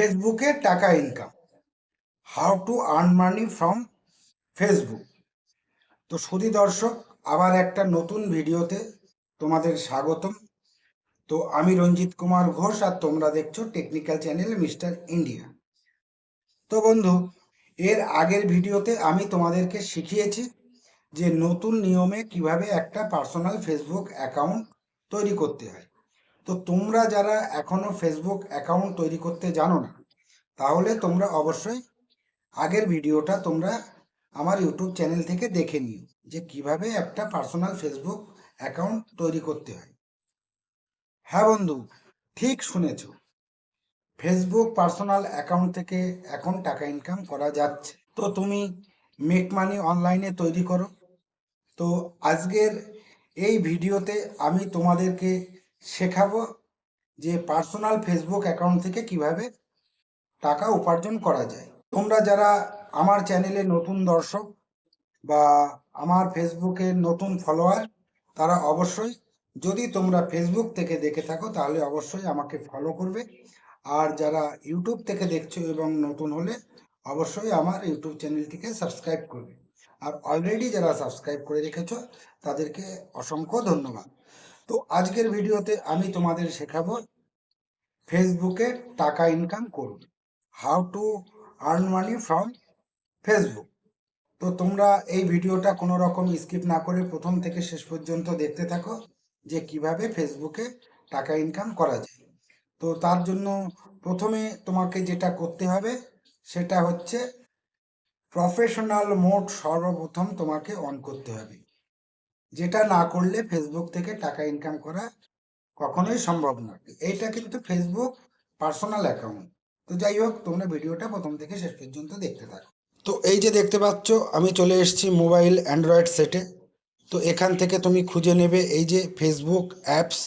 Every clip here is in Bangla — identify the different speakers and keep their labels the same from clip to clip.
Speaker 1: ফেসবুকে টাকা income how to earn money from Facebook তো সুধী দর্শক, আবার একটা নতুন ভিডিওতে তোমাদের স্বাগতম। তো আমি রঞ্জিত কুমার ঘোষ আর তোমরা দেখছ টেকনিক্যাল চ্যানেল মিস্টার ইন্ডিয়া। তো বন্ধু, এর আগের ভিডিওতে আমি তোমাদেরকে শিখিয়েছি যে নতুন নিয়মে কীভাবে একটা পার্সোনাল ফেসবুক অ্যাকাউন্ট তৈরি করতে হয়। তো তোমরা যারা এখনও ফেসবুক অ্যাকাউন্ট তৈরি করতে জানো না, তাহলে তোমরা অবশ্যই আগের ভিডিওটা তোমরা আমার ইউটিউব চ্যানেল থেকে দেখে নিও যে কীভাবে একটা পার্সোনাল ফেসবুক অ্যাকাউন্ট তৈরি করতে হয়। হ্যাঁ বন্ধু, ঠিক শুনেছ। ফেসবুক পার্সোনাল অ্যাকাউন্ট থেকে এখন টাকা ইনকাম করা যাচ্ছে। তো তুমি মেক মানি অনলাইনে তৈরি করো। তো আজকের এই ভিডিওতে আমি তোমাদেরকে শেখাবো যে পার্সোনাল ফেসবুক অ্যাকাউন্ট থেকে কীভাবে টাকা উপার্জন করা যায়। তোমরা যারা আমার চ্যানেলে নতুন দর্শক বা আমার ফেসবুকে নতুন ফলোয়ার তারা অবশ্যই যদি তোমরা ফেসবুক থেকে দেখে থাকো, তাহলে অবশ্যই আমাকে ফলো করবে। আর যারা ইউটিউব থেকে দেখছ এবং নতুন হলে, অবশ্যই আমার ইউটিউব চ্যানেলটিকে সাবস্ক্রাইব করবে। আর অলরেডি যারা সাবস্ক্রাইব করে রেখেছো, তাদেরকে অসংখ্য ধন্যবাদ। তো আজকের ভিডিওতে আমি তোমাদের শেখাবো ফেসবুকে টাকা ইনকাম করুন how to earn money from Facebook তো তোমরা এই ভিডিওটা কোনো রকম স্কিপ না করে প্রথম থেকে শেষ পর্যন্ত দেখতে থাকো যে কীভাবে ফেসবুকে টাকা ইনকাম করা যায়। তো তার জন্য প্রথমে তোমাকে যেটা করতে হবে, সেটা হচ্ছে প্রফেশনাল মোড সর্বপ্রথম তোমাকে অন করতে হবে। যেটা না করলে ফেসবুক থেকে টাকা ইনকাম করা কখনোই সম্ভব নয় এইটা কিন্তু ফেসবুক পার্সোনাল অ্যাকাউন্ট তো যাই হোক, তোমরা ভিডিওটা প্রথম থেকে শেষ পর্যন্ত দেখতে থাকো। তো এই যে দেখতে পাচ্ছ, আমি চলে এসেছি মোবাইল অ্যান্ড্রয়েড সেটে তো এখান থেকে তুমি খুঁজে নেবে এই যে ফেসবুক অ্যাপস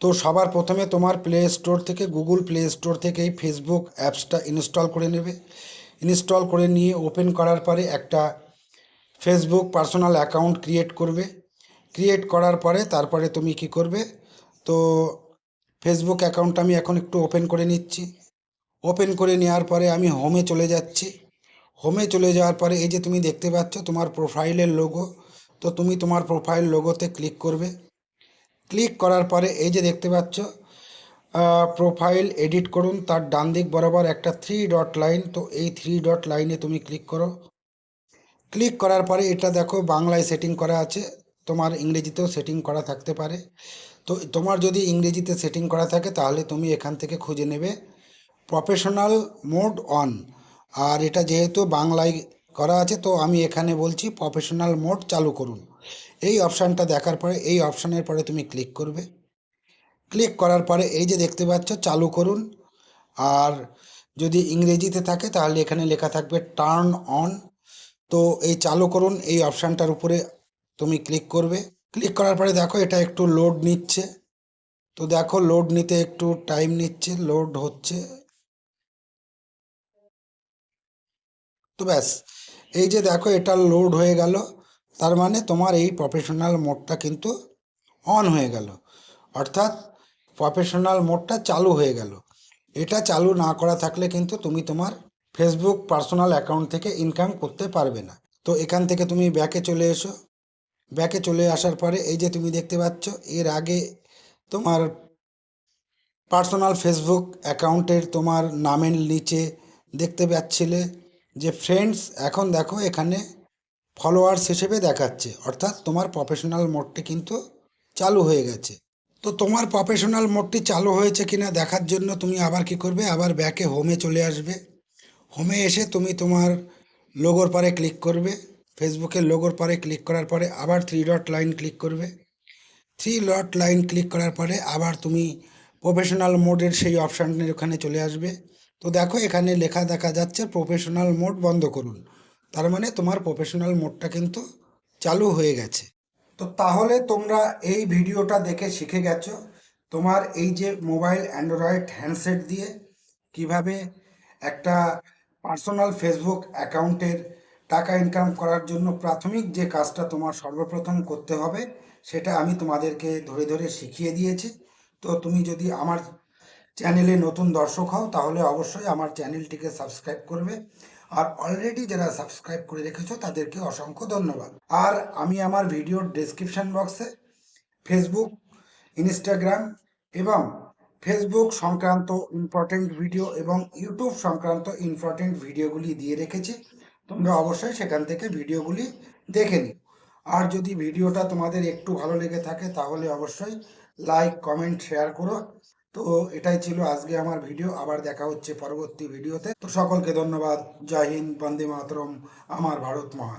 Speaker 1: তো সবার প্রথমে তোমার প্লে স্টোর থেকে গুগল প্লে স্টোর থেকে এই ফেসবুক অ্যাপসটা ইনস্টল করে নেবে। ইনস্টল করে নিয়ে ওপেন করার পরে একটা ফেসবুক পার্সোনাল অ্যাকাউন্ট ক্রিয়েট করবে। ক্রিয়েট করার পরে তারপরে তুমি কি করবে? তো ফেসবুক অ্যাকাউন্ট আমি এখন একটু ওপেন করে নিচ্ছি। ওপেন করে নেওয়ার পরে আমি হোমে চলে যাচ্ছি। হোমে চলে যাওয়ার পরে এই যে তুমি দেখতে পাচ্ছ তোমার প্রোফাইলের লোগো তো তুমি তোমার প্রোফাইল লোগোতে ক্লিক করবে। ক্লিক করার পরে এই যে দেখতে পাচ্ছ প্রোফাইল এডিট করুন। তার ডান দিক বরাবর একটা থ্রি ডট লাইন তো এই থ্রি ডট লাইনে তুমি ক্লিক করো। ক্লিক করার পরে এটা দেখো বাংলায় সেটিং করা আছে। তোমার ইংরেজিতেও সেটিং করা থাকতে পারে। তো তোমার যদি ইংরেজিতে সেটিং করা থাকে, তাহলে তুমি এখান থেকে খুঁজে নেবে প্রফেশনাল মোড অন আর এটা যেহেতু বাংলায় করা আছে, তো আমি এখানে বলছি প্রফেশনাল মোড চালু করুন। এই অপশানটা দেখার পরে, এই অপশানের পরে তুমি ক্লিক করবে। ক্লিক করার পরে এই যে দেখতে পাচ্ছ, চালু করুন। আর যদি ইংরেজিতে থাকে, তাহলে এখানে লেখা থাকবে টার্ন অন তো এই চালু করুন, এই অপশানটার উপরে তুমি ক্লিক করবে। ক্লিক করার পরে দেখো এটা একটু লোড নিচ্ছে। তো দেখো লোড নিতে একটু টাইম নিচ্ছে লোড হচ্ছে। তো ব্যাস, এই যে দেখো এটা লোড হয়ে গেল। তার মানে তোমার এই প্রফেশনাল মোডটা কিন্তু অন হয়ে গেল। অর্থাৎ প্রফেশনাল মোডটা চালু হয়ে গেল। এটা চালু না করা থাকলে কিন্তু তুমি তোমার ফেসবুক পার্সোনাল অ্যাকাউন্ট থেকে ইনকাম করতে পারবে না। তো এখান থেকে তুমি ব্যাকে চলে এসো। ব্যাকে চলে আসার পরে এই যে তুমি দেখতে পাচ্ছ, এর আগে তোমার পার্সোনাল ফেসবুক অ্যাকাউন্টের তোমার নামের নিচে দেখতে পাচ্ছিলে যে ফ্রেন্ডস এখন দেখো এখানে ফলোয়ার্স হিসেবে দেখাচ্ছে, অর্থাৎ তোমার প্রফেশনাল মোডটি কিন্তু চালু হয়ে গেছে। তো তোমার প্রফেশনাল মোডটি চালু হয়েছে কিনা দেখার জন্য তুমি আবার কি করবে? আবার ব্যাকে হোমে চলে আসবে। হোমে এসে তুমি তোমার লোগোর পারে ক্লিক করবে। ফেসবুকের লোগোর পরে ক্লিক করার পরে আবার থ্রি ডট লাইন ক্লিক করবে। থ্রি ডট লাইন ক্লিক করার পরে আবার তুমি প্রফেশনাল মোডের সেই অপশানের ওখানে চলে আসবে। তো দেখো এখানে লেখা দেখা যাচ্ছে প্রফেশনাল মোড বন্ধ করুন। তার মানে তোমার প্রফেশনাল মোডটা কিন্তু চালু হয়ে গেছে। তো তাহলে তোমরা এই ভিডিওটা দেখে শিখে গেছো তোমার এই যে মোবাইল অ্যান্ড্রয়েড হ্যান্ডসেট দিয়ে কীভাবে একটা পার্সোনাল ফেসবুক অ্যাকাউন্টের টাকা ইনকাম করার জন্য প্রাথমিক যে কাজটা তোমার সর্বপ্রথম করতে হবে, সেটা আমি তোমাদেরকে ধরে ধরে শিখিয়ে দিয়েছি। তো তুমি যদি আমার চ্যানেলে নতুন দর্শক হও, তাহলে অবশ্যই আমার চ্যানেলটিকে সাবস্ক্রাইব করবে। আর অলরেডি যারা সাবস্ক্রাইব করে রেখেছো, তাদেরকে অসংখ্য ধন্যবাদ। আর আমি আমার ভিডিওর ডেসক্রিপশন বক্সে ফেসবুক ইনস্টাগ্রাম এবং ফেসবুক সংক্রান্ত ইম্পর্টেন্ট ভিডিও এবং ইউটিউব সংক্রান্ত ইম্পর্টেন্ট ভিডিওগুলি দিয়ে রেখেছি। তোমরা অবশ্যই সেখান থেকে ভিডিওগুলি দেখে নিও। আর যদি ভিডিওটা তোমাদের একটু ভালো লেগে থাকে, তাহলে অবশ্যই লাইক কমেন্ট শেয়ার করো। তো এটাই ছিল আজকে আমার ভিডিও। আবার দেখা হচ্ছে পরবর্তী ভিডিওতে। তো সকলকে ধন্যবাদ। জয় হিন্দ, বন্দে মাতরম। আমার ভারত মহান।